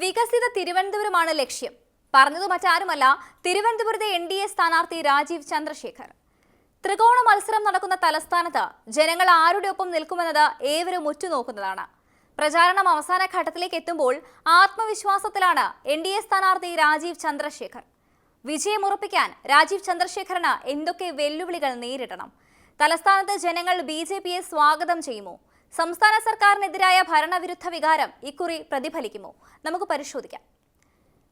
വികസിത തിരുവനന്തപുരമാണ് ലക്ഷ്യം. പറഞ്ഞത് മറ്റാരുമല്ല തിരുവനന്തപുരത്തെ എൻ ഡി എ സ്ഥാനാർത്ഥി രാജീവ് ചന്ദ്രശേഖർ. ത്രികോണ മത്സരം നടക്കുന്ന തലസ്ഥാനത്ത് ജനങ്ങൾ ആരുടെ ഒപ്പം നിൽക്കുമെന്നത് ഏവരും ഉറ്റുനോക്കുന്നതാണ്. പ്രചാരണം അവസാന ഘട്ടത്തിലേക്ക് എത്തുമ്പോൾ ആത്മവിശ്വാസത്തിലാണ് എൻ ഡി എ സ്ഥാനാർത്ഥി രാജീവ് ചന്ദ്രശേഖർ. വിജയമുറപ്പിക്കാൻ രാജീവ് ചന്ദ്രശേഖറിന് എന്തൊക്കെ വെല്ലുവിളികൾ നേരിടണം? തലസ്ഥാനത്ത് ജനങ്ങൾ ബി ജെ പിയെ സ്വാഗതം ചെയ്യുമോ? സംസ്ഥാന സർക്കാരിനെതിരായ ഭരണവിരുദ്ധ വികാരം ഇക്കുറി പ്രതിഫലിക്കുമോ? നമുക്ക് പരിശോധിക്കാം.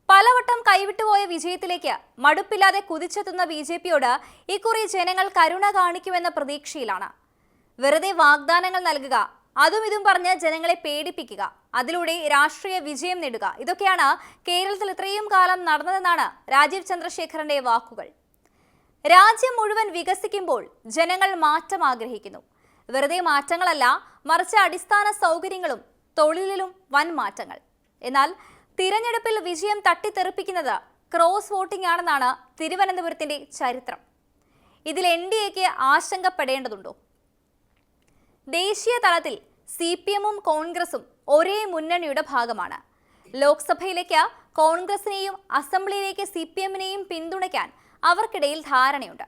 പലവട്ടം കൈവിട്ടുപോയ വിജയത്തിലേക്ക് മടുപ്പില്ലാതെ കുതിച്ചെത്തുന്ന ബി ജെ പിയോട് ഇക്കുറി ജനങ്ങൾ കരുണ കാണിക്കുമെന്ന പ്രതീക്ഷയിലാണ്. വെറുതെ വാഗ്ദാനങ്ങൾ നൽകുക അതും ഇതും പറഞ്ഞ് ജനങ്ങളെ പേടിപ്പിക്കുക അതിലൂടെ രാഷ്ട്രീയ വിജയം നേടുക ഇതൊക്കെയാണ് കേരളത്തിൽ ഇത്രയും കാലം നടന്നതെന്നാണ് രാജീവ് ചന്ദ്രശേഖരന്റെ വാക്കുകൾ. രാജ്യം മുഴുവൻ വികസിക്കുമ്പോൾ ജനങ്ങൾ മാറ്റം ആഗ്രഹിക്കുന്നു. വെറുതെ മാറ്റങ്ങളല്ല മറിച്ച് അടിസ്ഥാന സൗകര്യങ്ങളും തൊഴിലിലും വൻ മാറ്റങ്ങൾ. എന്നാൽ തിരഞ്ഞെടുപ്പിൽ വിജയം തട്ടിത്തെറിപ്പിക്കുന്നത് ക്രോസ് വോട്ടിംഗ് ആണെന്നാണ് തിരുവനന്തപുരത്തിന്റെ ചരിത്രം. ഇതിൽ എൻ ഡി എക്ക് ആശങ്കപ്പെടേണ്ടതുണ്ടോ? ദേശീയ തലത്തിൽ സി പി എമ്മും കോൺഗ്രസും ഒരേ മുന്നണിയുടെ ഭാഗമാണ്. ലോക്സഭയിലേക്ക് കോൺഗ്രസിനെയും അസംബ്ലിയിലേക്ക് സി പി എമ്മിനെയും പിന്തുണയ്ക്കാൻ അവർക്കിടയിൽ ധാരണയുണ്ട്.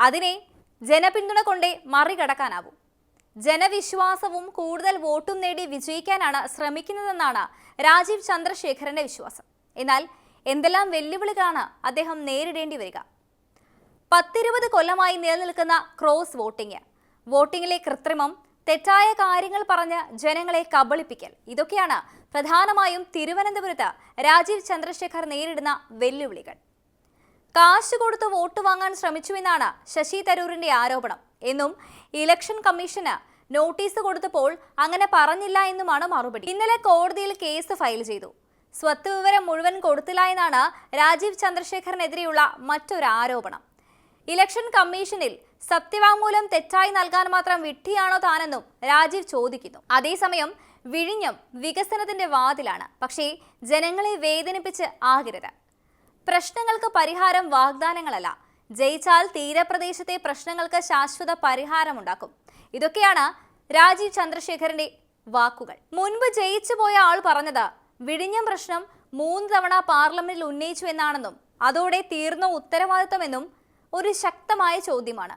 അതിനെ ജനപിന്തുണ കൊണ്ടേ മറികടക്കാനാവൂ. ജനവിശ്വാസവും കൂടുതൽ വോട്ടും നേടി വിജയിക്കാനാണ് ശ്രമിക്കുന്നതെന്നാണ് രാജീവ് ചന്ദ്രശേഖരന്റെ വിശ്വാസം. എന്നാൽ എന്തെല്ലാം വെല്ലുവിളികളാണ് അദ്ദേഹം നേരിടേണ്ടി വരിക? പത്തിരുപത് കൊല്ലമായി നിലനിൽക്കുന്ന ക്രോസ് വോട്ടിംഗ്. വോട്ടിംഗിലെ കൃത്രിമം തെറ്റായ കാര്യങ്ങൾ പറഞ്ഞ് ജനങ്ങളെ കബളിപ്പിക്കൽ. ഇതൊക്കെയാണ് പ്രധാനമായും തിരുവനന്തപുരത്ത് രാജീവ് ചന്ദ്രശേഖർ നേരിടുന്ന വെല്ലുവിളികൾ. കാശ് കൊടുത്ത് വോട്ട് വാങ്ങാൻ ശ്രമിച്ചുവെന്നാണ് ശശി തരൂരിന്റെ ആരോപണം. എന്നും ഇലക്ഷൻ കമ്മീഷന് നോട്ടീസ് കൊടുത്തപ്പോൾ അങ്ങനെ പറഞ്ഞില്ല എന്നുമാണ് മറുപടി. ഇന്നലെ കോടതിയിൽ കേസ് ഫയൽ ചെയ്തു. സ്വത്ത് വിവരം മുഴുവൻ കൊടുത്തില്ല എന്നാണ് രാജീവ് ചന്ദ്രശേഖറിനെതിരെയുള്ള മറ്റൊരു ആരോപണം. ഇലക്ഷൻ കമ്മീഷനിൽ സത്യവാങ്മൂലം തെറ്റായി നൽകാൻ മാത്രം വിട്ടിയാണോ താനെന്നും രാജീവ് ചോദിക്കുന്നു. അതേസമയം വിഴിഞ്ഞം വികസനത്തിന്റെ വാതിലാണ്. പക്ഷേ ജനങ്ങളെ വേദനിപ്പിച്ച് ആകരുത്. പ്രശ്നങ്ങൾക്ക് പരിഹാരം വാഗ്ദാനങ്ങളല്ല. ജയിച്ചാൽ തീരപ്രദേശത്തെ പ്രശ്നങ്ങൾക്ക് ശാശ്വത പരിഹാരമുണ്ടാക്കും. ഇതൊക്കെയാണ് രാജീവ് ചന്ദ്രശേഖരന്റെ വാക്കുകൾ. മുൻപ് ജയിച്ചു പോയ ആൾ പറഞ്ഞത് വിഴിഞ്ഞം പ്രശ്നം മൂന്ന് തവണ പാർലമെന്റിൽ ഉന്നയിച്ചു എന്നാണെന്നും അതോടെ തീർന്ന ഉത്തരവാദിത്തമെന്നും ഒരു ശക്തമായ ചോദ്യമാണ്.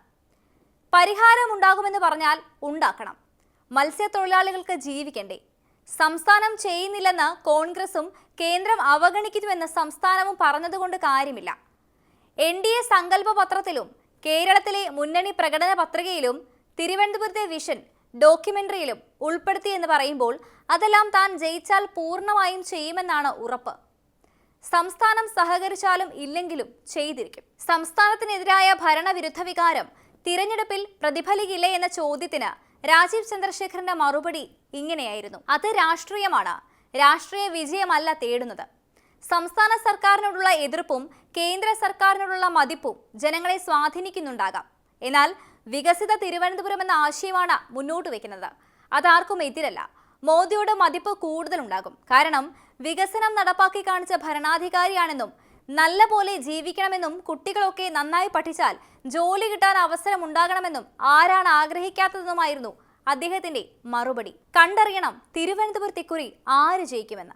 പരിഹാരം ഉണ്ടാകുമെന്ന് പറഞ്ഞാൽ ഉണ്ടാക്കണം. മത്സ്യത്തൊഴിലാളികൾക്ക് ജീവിക്കണ്ടേ. സംസ്ഥാനം ചെയ്യുന്നില്ലെന്ന് കോൺഗ്രസും കേന്ദ്രം അവഗണിക്കുന്നുവെന്ന് സംസ്ഥാനവും പറഞ്ഞതുകൊണ്ട് കാര്യമില്ല. എൻ ഡി എ സങ്കല്പ പത്രത്തിലും കേരളത്തിലെ മുന്നണി പ്രകടന പത്രികയിലും തിരുവനന്തപുരത്തെ വിഷൻ ഡോക്യുമെന്ററിയിലും ഉൾപ്പെടുത്തി എന്ന് പറയുമ്പോൾ അതെല്ലാം താൻ ജയിച്ചാൽ പൂർണമായും ചെയ്യുമെന്നാണ് ഉറപ്പ്. സംസ്ഥാനം സഹകരിച്ചാലും ഇല്ലെങ്കിലും ചെയ്തിരിക്കും. സംസ്ഥാനത്തിനെതിരായ ഭരണവിരുദ്ധ വികാരം തിരഞ്ഞെടുപ്പിൽ പ്രതിഫലിക്കില്ലേ എന്ന ചോദ്യത്തിന് രാജീവ് ചന്ദ്രശേഖരന്റെ മറുപടി ഇങ്ങനെയായിരുന്നു. അത് രാഷ്ട്രീയമാണ്. രാഷ്ട്രീയ വിജയമല്ല തേടുന്നത്. സംസ്ഥാന സർക്കാരിനോടുള്ള എതിർപ്പും കേന്ദ്ര സർക്കാരിനോടുള്ള മതിപ്പും ജനങ്ങളെ സ്വാധീനിക്കുന്നുണ്ടാകാം. എന്നാൽ വികസിത തിരുവനന്തപുരം എന്ന ആശയമാണ് മുന്നോട്ട് വയ്ക്കുന്നത്. അതാർക്കും എതിരല്ല. മോദിയുടെ മതിപ്പ് കൂടുതലുണ്ടാകും. കാരണം വികസനം നടപ്പാക്കി കാണിച്ച ഭരണാധികാരിയാണെന്നും നല്ല പോലെ ജീവിക്കണമെന്നും കുട്ടികളൊക്കെ നന്നായി പഠിച്ചാൽ ജോലി കിട്ടാൻ അവസരം ഉണ്ടാകണമെന്നും ആരാണ് ആഗ്രഹിക്കാത്തതെന്നുമായിരുന്നു അദ്ദേഹത്തിന്റെ മറുപടി. കണ്ടറിയണം തിരുവനന്തപുരത്തെക്കുറി ആര് ജയിക്കുമെന്ന്.